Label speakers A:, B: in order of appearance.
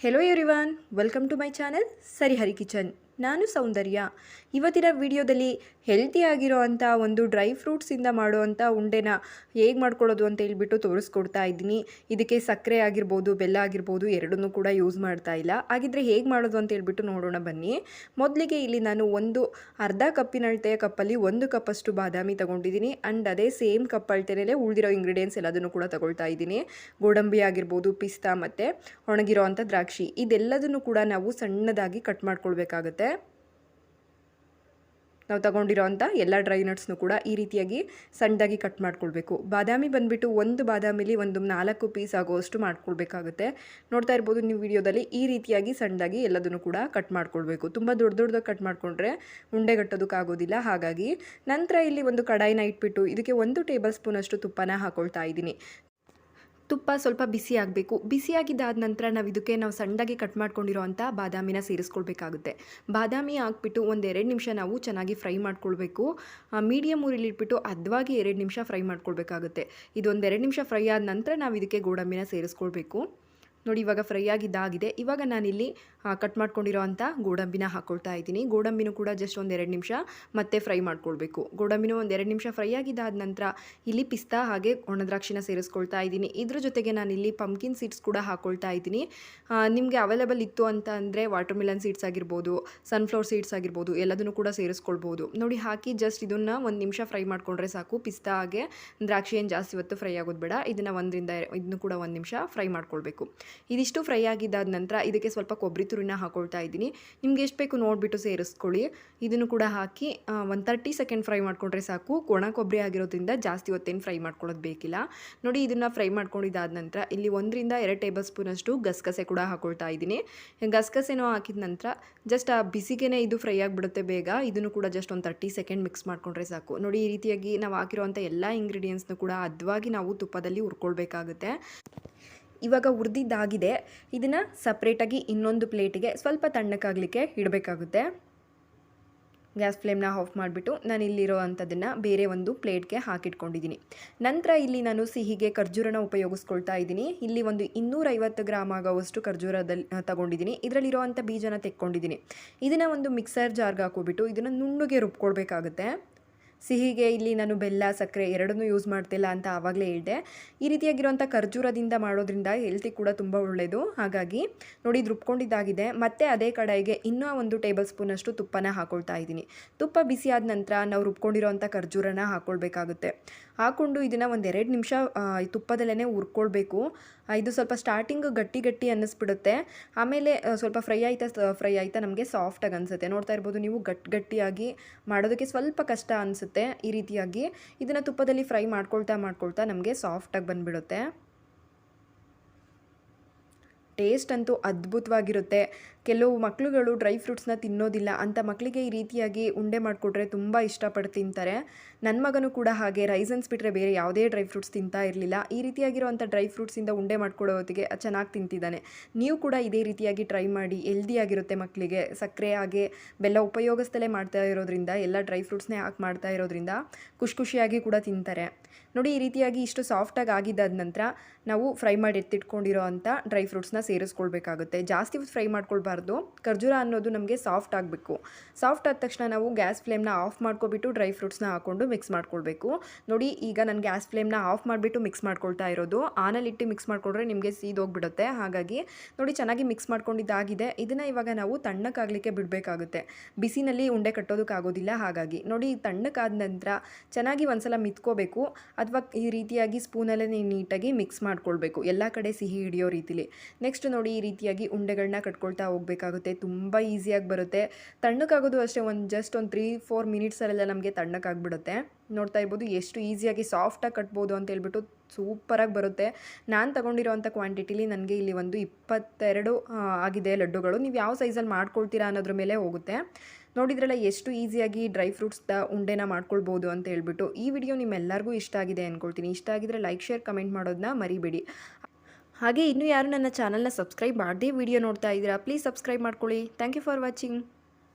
A: Hello everyone welcome to my channel Sarihari kitchen ನಾನು ಸೌಂದರ್ಯ. ಇವತ್ತಿನ ವಿಡಿಯೋದಲ್ಲಿ ಹೆಲ್ತಿಯಾಗಿರೋ ಅಂಥ ಒಂದು ಡ್ರೈ ಫ್ರೂಟ್ಸಿಂದ ಮಾಡುವಂಥ ಉಂಡೆನ ಹೇಗೆ ಮಾಡ್ಕೊಳ್ಳೋದು ಅಂತ ಹೇಳ್ಬಿಟ್ಟು ತೋರಿಸ್ಕೊಡ್ತಾ ಇದ್ದೀನಿ. ಇದಕ್ಕೆ ಸಕ್ಕರೆ ಆಗಿರ್ಬೋದು, ಬೆಲ್ಲ ಆಗಿರ್ಬೋದು, ಎರಡನ್ನೂ ಕೂಡ ಯೂಸ್ ಮಾಡ್ತಾ ಇಲ್ಲ. ಹಾಗಿದ್ರೆ ಹೇಗೆ ಮಾಡೋದು ಅಂತ ಹೇಳ್ಬಿಟ್ಟು ನೋಡೋಣ ಬನ್ನಿ. ಮೊದಲಿಗೆ ಇಲ್ಲಿ ನಾನು ಒಂದು ಅರ್ಧ ಕಪ್ಪಿನ ಅಳತೆಯ ಕಪ್ಪಲ್ಲಿ ಒಂದು ಕಪ್ಪಷ್ಟು ಬಾದಾಮಿ ತಗೊಂಡಿದ್ದೀನಿ. ಆ್ಯಂಡ್ ಅದೇ ಸೇಮ್ ಕಪ್ ಅಳತೆಯಲ್ಲೇ ಉಳಿದಿರೋ ಇಂಗ್ರೀಡಿಯೆಂಟ್ಸ್ ಎಲ್ಲದನ್ನು ಕೂಡ ತಗೊಳ್ತಾ ಇದ್ದೀನಿ. ಗೋಡಂಬಿ ಆಗಿರ್ಬೋದು, ಪಿಸ್ತಾ ಮತ್ತು ಒಣಗಿರೋ ದ್ರಾಕ್ಷಿ. ಇದೆಲ್ಲದನ್ನು ಕೂಡ ನಾವು ಸಣ್ಣದಾಗಿ ಕಟ್ ಮಾಡ್ಕೊಳ್ಬೇಕಾಗತ್ತೆ. ನಾವು ತಗೊಂಡಿರೋ ಅಂಥ ಎಲ್ಲ ಡ್ರೈ ನಟ್ಸ್ನು ಕೂಡ ಈ ರೀತಿಯಾಗಿ ಸಣ್ಣದಾಗಿ ಕಟ್ ಮಾಡ್ಕೊಳ್ಬೇಕು. ಬಾದಾಮಿ ಬಂದುಬಿಟ್ಟು ಒಂದು ಬಾದಾಮಿಲಿ ಒಂದು ನಾಲ್ಕು ಪೀಸ್ ಆಗುವಷ್ಟು ಮಾಡ್ಕೊಳ್ಬೇಕಾಗುತ್ತೆ. ನೋಡ್ತಾ ಇರ್ಬೋದು ನೀವು ವಿಡಿಯೋದಲ್ಲಿ ಈ ರೀತಿಯಾಗಿ ಸಣ್ಣದಾಗಿ ಎಲ್ಲದನ್ನು ಕೂಡ ಕಟ್ ಮಾಡ್ಕೊಳ್ಬೇಕು. ತುಂಬ ದೊಡ್ಡ ದೊಡ್ಡದಾಗಿ ಕಟ್ ಮಾಡಿಕೊಂಡ್ರೆ ಉಂಡೆ ಕಟ್ಟೋದಕ್ಕಾಗೋದಿಲ್ಲ ಹಾಗಾಗಿ ನಂತರ ಇಲ್ಲಿ ಒಂದು ಕಡಾಯಿನ ಇಟ್ಬಿಟ್ಟು ಇದಕ್ಕೆ ಒಂದು ಟೇಬಲ್ ಸ್ಪೂನಷ್ಟು ತುಪ್ಪನ ಹಾಕೊಳ್ತಾ ಇದ್ದೀನಿ. ತುಪ್ಪ ಸ್ವಲ್ಪ ಬಿಸಿ ಆಗಬೇಕು. ಬಿಸಿಯಾಗಿದ್ದಾದ ನಂತರ ನಾವು ಇದಕ್ಕೆ ನಾವು ಸಣ್ಣದಾಗಿ ಕಟ್ ಮಾಡ್ಕೊಂಡಿರೋ ಬಾದಾಮಿನ ಸೇರಿಸ್ಕೊಳ್ಬೇಕಾಗುತ್ತೆ. ಬಾದಾಮಿ ಹಾಕ್ಬಿಟ್ಟು ಒಂದು ಎರಡು ನಿಮಿಷ ನಾವು ಚೆನ್ನಾಗಿ ಫ್ರೈ ಮಾಡ್ಕೊಳ್ಬೇಕು. ಮೀಡಿಯಮ್ ಊರಿಲಿಟ್ಬಿಟ್ಟು ಇಟ್ಬಿಟ್ಟು ಅದವಾಗಿ ಎರಡು ನಿಮಿಷ ಫ್ರೈ ಮಾಡ್ಕೊಳ್ಬೇಕಾಗುತ್ತೆ. ಇದೊಂದು ಎರಡು ನಿಮಿಷ ಫ್ರೈ ಆದ ನಂತರ ನಾವು ಇದಕ್ಕೆ ಗೋಡಂಬಿನ ಸೇರಿಸ್ಕೊಳ್ಬೇಕು. ನೋಡಿ, ಇವಾಗ ಫ್ರೈ ಆಗಿದ್ದಾಗಿದೆ ಇವಾಗ ನಾನಿಲ್ಲಿ ಕಟ್ ಮಾಡ್ಕೊಂಡಿರೋ ಅಂಥ ಗೋಡಂಬಿನ ಹಾಕ್ಕೊಳ್ತಾ ಇದ್ದೀನಿ. ಗೋಡಂಬಿನೂ ಕೂಡ ಜಸ್ಟ್ ಒಂದು ಎರಡು ನಿಮಿಷ ಮತ್ತೆ ಫ್ರೈ ಮಾಡ್ಕೊಳ್ಬೇಕು. ಗೋಡಂಬಿನೂ ಒಂದು ಎರಡು ನಿಮಿಷ ಫ್ರೈ ಆಗಿದ್ದಾದ ನಂತರ ಇಲ್ಲಿ ಪಿಸ್ತಾ ಹಾಗೆ ಒಣದ್ರಾಕ್ಷಿನ ಸೇರಿಸ್ಕೊಳ್ತಾ ಇದ್ದೀನಿ. ಇದ್ರ ಜೊತೆಗೆ ನಾನಿಲ್ಲಿ ಪಂಪ್ಕಿನ್ ಸೀಡ್ಸ್ ಕೂಡ ಹಾಕ್ಕೊಳ್ತಾ ಇದ್ದೀನಿ. ನಿಮಗೆ ಅವೈಲೇಬಲ್ ಇತ್ತು ಅಂತ ಅಂದರೆ ವಾಟರ್ ಮಿಲನ್ ಸೀಡ್ಸ್ ಆಗಿರ್ಬೋದು ಸನ್ಫ್ಲವರ್ ಸೀಡ್ಸ್ ಆಗಿರ್ಬೋದು, ಎಲ್ಲದನ್ನು ಕೂಡ ಸೇರಿಸ್ಕೊಳ್ಬೋದು. ನೋಡಿ, ಹಾಕಿ ಜಸ್ಟ್ ಇದನ್ನು ಒಂದು ನಿಮಿಷ ಫ್ರೈ ಮಾಡಿಕೊಂಡ್ರೆ ಸಾಕು. ಪಿಸ್ತಾ ಹಾಗೆ ದ್ರಾಕ್ಷಿ ಏನು ಜಾಸ್ತಿ ಹೊತ್ತು ಫ್ರೈ ಆಗೋದು ಬೇಡ. ಇದನ್ನು ಒಂದರಿಂದ, ಇದನ್ನು ಕೂಡ ಒಂದು ನಿಮಿಷ ಫ್ರೈ ಮಾಡ್ಕೊಳ್ಬೇಕು. ಇದಿಷ್ಟು ಫ್ರೈ ಆಗಿದ್ದಾದ ನಂತರ ಇದಕ್ಕೆ ಸ್ವಲ್ಪ ಕೊಬ್ಬರಿ ತುರಿನ ಹಾಕೊಳ್ತಾ ಇದ್ದೀನಿ. ನಿಮ್ಗೆ ಎಷ್ಟು ಬೇಕು ನೋಡಿಬಿಟ್ಟು ಸೇರಿಸ್ಕೊಳ್ಳಿ. ಇದನ್ನು ಕೂಡ ಹಾಕಿ ಒಂದು ತರ್ಟಿ ಸೆಕೆಂಡ್ ಫ್ರೈ ಮಾಡ್ಕೊಂಡ್ರೆ ಸಾಕು. ಒಣ ಕೊಬ್ಬರಿ ಆಗಿರೋದ್ರಿಂದ ಜಾಸ್ತಿ ಹೊತ್ತೇನು ಫ್ರೈ ಮಾಡ್ಕೊಳ್ಳೋದು ಬೇಕಿಲ್ಲ. ನೋಡಿ ಇದನ್ನು ಫ್ರೈ ಮಾಡ್ಕೊಂಡಿದ್ದಾದ ನಂತರ ಇಲ್ಲಿ ಒಂದರಿಂದ ಎರಡು ಟೇಬಲ್ ಸ್ಪೂನಷ್ಟು ಗಸಗಸೆ ಕೂಡ ಹಾಕೊಳ್ತಾ ಇದ್ದೀನಿ. ಗಸಗಸೆನೋ ಹಾಕಿದ ನಂತರ ಜಸ್ಟ್ ಆ, ಬಿಸಿಗೆನೇ ಇದು ಫ್ರೈ ಆಗಿಬಿಡುತ್ತೆ ಬೇಗ. ಇದನ್ನು ಕೂಡ ಜಸ್ಟ್ ಒಂದು ತರ್ಟಿ ಸೆಕೆಂಡ್ ಮಿಕ್ಸ್ ಮಾಡ್ಕೊಂಡ್ರೆ ಸಾಕು. ನೋಡಿ ಈ ರೀತಿಯಾಗಿ ನಾವು ಹಾಕಿರುವಂಥ ಎಲ್ಲ ಇಂಗ್ರೀಡಿಯೆಂಟ್ಸ್ನು ಕೂಡ ಅದ್ವಾಗಿ ನಾವು ತುಪ್ಪದಲ್ಲಿ ಹುರ್ಕೊಳ್ಬೇಕಾಗುತ್ತೆ. ಇವಾಗ ಹುರಿದಿದ್ದಾಗಿದೆ. ಇದನ್ನು ಸಪ್ರೇಟಾಗಿ ಇನ್ನೊಂದು ಪ್ಲೇಟಿಗೆ ಸ್ವಲ್ಪ ತಣ್ಣಕ್ಕಾಗಲಿಕ್ಕೆ ಇಡಬೇಕಾಗುತ್ತೆ. ಗ್ಯಾಸ್ ಫ್ಲೇಮ್ನ ಆಫ್ ಮಾಡಿಬಿಟ್ಟು ನಾನು ಇಲ್ಲಿರೋ ಅಂಥದ್ದನ್ನು ಬೇರೆ ಒಂದು ಪ್ಲೇಟ್ಗೆ ಹಾಕಿಟ್ಕೊಂಡಿದ್ದೀನಿ ನಂತರ ಇಲ್ಲಿ ನಾನು ಸಿಹಿಗೆ ಖರ್ಜೂರನ ಉಪಯೋಗಿಸ್ಕೊಳ್ತಾ ಇದ್ದೀನಿ ಇಲ್ಲಿ ಒಂದು ಇನ್ನೂರೈವತ್ತು ಗ್ರಾಮ್ ಆಗೋವಷ್ಟು ಖರ್ಜೂರದಲ್ಲಿ ತಗೊಂಡಿದ್ದೀನಿ ಇದರಲ್ಲಿರೋವಂಥ ಬೀಜನ ತೆಕ್ಕೊಂಡಿದ್ದೀನಿ ಇದನ್ನು ಒಂದು ಮಿಕ್ಸರ್ ಜಾರ್ಗೆ ಹಾಕೋಬಿಟ್ಟು ಇದನ್ನು ನುಣ್ಣಗೆ ರುಬ್ಕೊಳ್ಬೇಕಾಗುತ್ತೆ. ಸಿಹಿಗೆ ಇಲ್ಲಿ ನಾನು ಬೆಲ್ಲ, ಸಕ್ಕರೆ ಎರಡನ್ನೂ ಯೂಸ್ ಮಾಡ್ತಿಲ್ಲ ಅಂತ ಆವಾಗಲೇ ಹೇಳಿದೆ. ಈ ರೀತಿಯಾಗಿರುವಂಥ ಖರ್ಜೂರದಿಂದ ಮಾಡೋದ್ರಿಂದ ಹೆಲ್ತಿ ಕೂಡ ತುಂಬ ಒಳ್ಳೆಯದು ಹಾಗಾಗಿ ನೋಡಿ ಇದು ರುಬ್ಕೊಂಡಿದ್ದಾಗಿದೆ. ಮತ್ತು ಅದೇ ಕಡಾಯಿಗೆ ಇನ್ನೂ ಒಂದು ಟೇಬಲ್ ಸ್ಪೂನಷ್ಟು ತುಪ್ಪನ ಹಾಕೊಳ್ತಾ ಇದ್ದೀನಿ. ತುಪ್ಪ ಬಿಸಿ ಆದ ನಂತರ ನಾವು ರುಬ್ಕೊಂಡಿರೋವಂಥ ಖರ್ಜೂರನ ಹಾಕ್ಕೊಳ್ಬೇಕಾಗುತ್ತೆ ಹಾಕ್ಕೊಂಡು ಇದನ್ನು ಒಂದು ಎರಡು ನಿಮಿಷ ತುಪ್ಪದಲ್ಲೇ ಹುರ್ಕೊಳ್ಬೇಕು. ಇದು ಸ್ವಲ್ಪ ಸ್ಟಾರ್ಟಿಂಗ್ ಗಟ್ಟಿ ಗಟ್ಟಿ ಅನ್ನಿಸ್ಬಿಡುತ್ತೆ. ಆಮೇಲೆ ಸ್ವಲ್ಪ ಫ್ರೈ ಆಯ್ತಾ ಫ್ರೈ ಆಯ್ತಾ ನಮಗೆ ಸಾಫ್ಟಾಗಿ ಅನಿಸುತ್ತೆ. ನೋಡ್ತಾ ಇರ್ಬೋದು ನೀವು ಗಟ್ಟಿ ಗಟ್ಟಿಯಾಗಿ ಮಾಡೋದಕ್ಕೆ ಸ್ವಲ್ಪ ಕಷ್ಟ ಅನಿಸುತ್ತೆ ಈ ರೀತಿಯಾಗಿ. ಇದನ್ನು ತುಪ್ಪದಲ್ಲಿ ಫ್ರೈ ಮಾಡ್ಕೊಳ್ತಾ ಮಾಡ್ಕೊಳ್ತಾ ನಮಗೆ ಸಾಫ್ಟಾಗಿ ಬಂದುಬಿಡುತ್ತೆ. ಟೇಸ್ಟ್ ಅಂತೂ ಅದ್ಭುತವಾಗಿರುತ್ತೆ. ಕೆಲವು ಮಕ್ಕಳುಗಳು ಡ್ರೈ ಫ್ರೂಟ್ಸ್ನ ತಿನ್ನೋದಿಲ್ಲ. ಅಂತ ಮಕ್ಕಳಿಗೆ ಈ ರೀತಿಯಾಗಿ ಉಂಡೆ ಮಾಡಿಕೊಟ್ರೆ ತುಂಬ ಇಷ್ಟಪಟ್ಟು ತಿಂತಾರೆ. ನನ್ನ ಮಗನೂ ಕೂಡ ಹಾಗೆ. ರೈಸನ್ಸ್ ಬಿಟ್ಟರೆ ಬೇರೆ ಯಾವುದೇ ಡ್ರೈ ಫ್ರೂಟ್ಸ್ ತಿಂತಾ ಇರಲಿಲ್ಲ. ಈ ರೀತಿಯಾಗಿರುವಂಥ ಡ್ರೈ ಫ್ರೂಟ್ಸಿಂದ ಉಂಡೆ ಮಾಡ್ಕೊಡೋ ಹೊತ್ತಿಗೆ ಚೆನ್ನಾಗಿ ತಿಂತಿದ್ದಾನೆ. ನೀವು ಕೂಡ ಇದೇ ರೀತಿಯಾಗಿ ಟ್ರೈ ಮಾಡಿ. ಹೆಲ್ದಿಯಾಗಿರುತ್ತೆ ಮಕ್ಕಳಿಗೆ ಸಕ್ಕರೆ ಹಾಗೆ ಬೆಲ್ಲ ಉಪಯೋಗಿಸ್ತಲೇ ಮಾಡ್ತಾ ಇರೋದ್ರಿಂದ, ಎಲ್ಲ ಡ್ರೈ ಫ್ರೂಟ್ಸ್ನೇ ಹಾಕಿ ಮಾಡ್ತಾ ಇರೋದ್ರಿಂದ ಖುಷಿ ಖುಷಿಯಾಗಿ ಕೂಡ ತಿಂತಾರೆ. ನೋಡಿ, ಈ ರೀತಿಯಾಗಿ ಇಷ್ಟು ಸಾಫ್ಟಾಗಿ ಆಗಿದ್ದಾದ ನಂತರ ನಾವು ಫ್ರೈ ಮಾಡಿ ಎತ್ತಿಟ್ಕೊಂಡಿರೋ ಅಂಥ ಡ್ರೈ ಫ್ರೂಟ್ಸ್ನ ಸೇರಿಸ್ಕೊಳ್ಬೇಕಾಗುತ್ತೆ. ಜಾಸ್ತಿ ಫ್ರೈ ಮಾಡ್ಕೊಳ್ಬಾರ್ದು. ಖರ್ಜೂರ ಅನ್ನೋದು ನಮಗೆ ಸಾಫ್ಟ್ ಆಗಬೇಕು. ಸಾಫ್ಟ್ ಆದ ತಕ್ಷಣ ನಾವು ಗ್ಯಾಸ್ ಫ್ಲೇಮ್ನ ಆಫ್ ಮಾಡ್ಕೊಬಿಟ್ಟು ಡ್ರೈ ಫ್ರೂಟ್ಸ್ನ ಹಾಕ್ಕೊಂಡು ಮಿಕ್ಸ್ ಮಾಡ್ಕೊಳ್ಬೇಕು. ನೋಡಿ, ಈಗ ನಾನು ಗ್ಯಾಸ್ ಫ್ಲೇಮ್ನ ಆಫ್ ಮಾಡಿಬಿಟ್ಟು ಮಿಕ್ಸ್ ಮಾಡ್ಕೊಳ್ತಾ ಇರೋದು. ಆನಲ್ಲಿಟ್ಟು ಮಿಕ್ಸ್ ಮಾಡಿಕೊಂಡ್ರೆ ನಿಮಗೆ ಸೀದೋಗ್ಬಿಡುತ್ತೆ. ಹಾಗಾಗಿ ನೋಡಿ, ಚೆನ್ನಾಗಿ ಮಿಕ್ಸ್ ಮಾಡ್ಕೊಂಡಿದ್ದಾಗಿದೆ. ಇದನ್ನು ಇವಾಗ ನಾವು ತಣ್ಣಕ್ಕಾಗಲಿಕ್ಕೆ ಬಿಡಬೇಕಾಗುತ್ತೆ. ಬಿಸಿನಲ್ಲಿ ಉಂಡೆ ಕಟ್ಟೋದಕ್ಕಾಗೋದಿಲ್ಲ. ಹಾಗಾಗಿ ನೋಡಿ ತಣ್ಣಕ್ಕಾದ ನಂತರ ಚೆನ್ನಾಗಿ ಒಂದ್ಸಲ ಮಿತ್ಕೋಬೇಕು. ಅಥವಾ ಈ ರೀತಿಯಾಗಿ ಸ್ಪೂನಲ್ಲೇ ನೀಟಾಗಿ ಮಿಕ್ಸ್ ಮಾಡ್ಕೊಳ್ಬೇಕು. ಎಲ್ಲ ಕಡೆ ಸಿಹಿ ಹಿಡಿಯೋ ರೀತಿಲಿ. ನೆಕ್ಸ್ಟ್ ನೋಡಿ ಈ ರೀತಿಯಾಗಿ ಉಂಡೆಗಳನ್ನ ಕಟ್ಕೊಳ್ತಾ ಹೋಗಬೇಕಾಗುತ್ತೆ. ತುಂಬ ಈಸಿಯಾಗಿ ಬರುತ್ತೆ. ತಣ್ಣಕ್ಕಾಗೋದು ಅಷ್ಟೇ ಒಂದು ಜಸ್ಟ್ ಒಂದು ತ್ರೀ ಫೋರ್ ಮಿನಿಟ್ಸಲ್ಲೆಲ್ಲ ನಮಗೆ ತಣ್ಣಕ್ಕಾಗ್ಬಿಡುತ್ತೆ ನೋಡ್ತಾ ಇರ್ಬೋದು ಎಷ್ಟು ಈಸಿಯಾಗಿ ಸಾಫ್ಟಾಗಿ ಕಟ್ಬೋದು ಅಂತ ಹೇಳ್ಬಿಟ್ಟು ಸೂಪರಾಗಿ ಬರುತ್ತೆ. ನಾನು ತೊಗೊಂಡಿರೋವಂಥ ಕ್ವಾಂಟಿಟಿಲಿ ನನಗೆ ಇಲ್ಲಿ ಒಂದು ಇಪ್ಪತ್ತೆರಡು ಆಗಿದೆ ಲಡ್ಡುಗಳು. ನೀವು ಯಾವ ಸೈಜಲ್ಲಿ ಮಾಡ್ಕೊಳ್ತೀರಾ ಅನ್ನೋದ್ರ ಮೇಲೆ ಹೋಗುತ್ತೆ. ನೋಡಿದ್ರಲ್ಲ ಎಷ್ಟು ಈಸಿಯಾಗಿ ಡ್ರೈ ಫ್ರೂಟ್ಸ್ದ ಉಂಡೆನ ಮಾಡ್ಕೊಳ್ಬೋದು ಅಂತ ಹೇಳ್ಬಿಟ್ಟು ಈ ವಿಡಿಯೋ ನಿಮ್ಮೆಲ್ಲರಿಗೂ ಇಷ್ಟ ಆಗಿದೆ ಅಂದ್ಕೊಳ್ತೀನಿ ಇಷ್ಟ ಆಗಿದ್ರೆ ಲೈಕ್ ಶೇರ್ ಕಮೆಂಟ್ ಮಾಡೋದನ್ನ ಮರಿಬೇಡಿ. ಹಾಗೆ ಇನ್ನೂ ಯಾರು ನನ್ನ ಚಾನಲ್ನ ಸಬ್ಸ್ಕ್ರೈಬ್ ಮಾಡದೇ ವಿಡಿಯೋ ನೋಡ್ತಾ ಇದ್ದೀರಾ ಪ್ಲೀಸ್ ಸಬ್ಸ್ಕ್ರೈಬ್ ಮಾಡ್ಕೊಳ್ಳಿ. Thank you for watching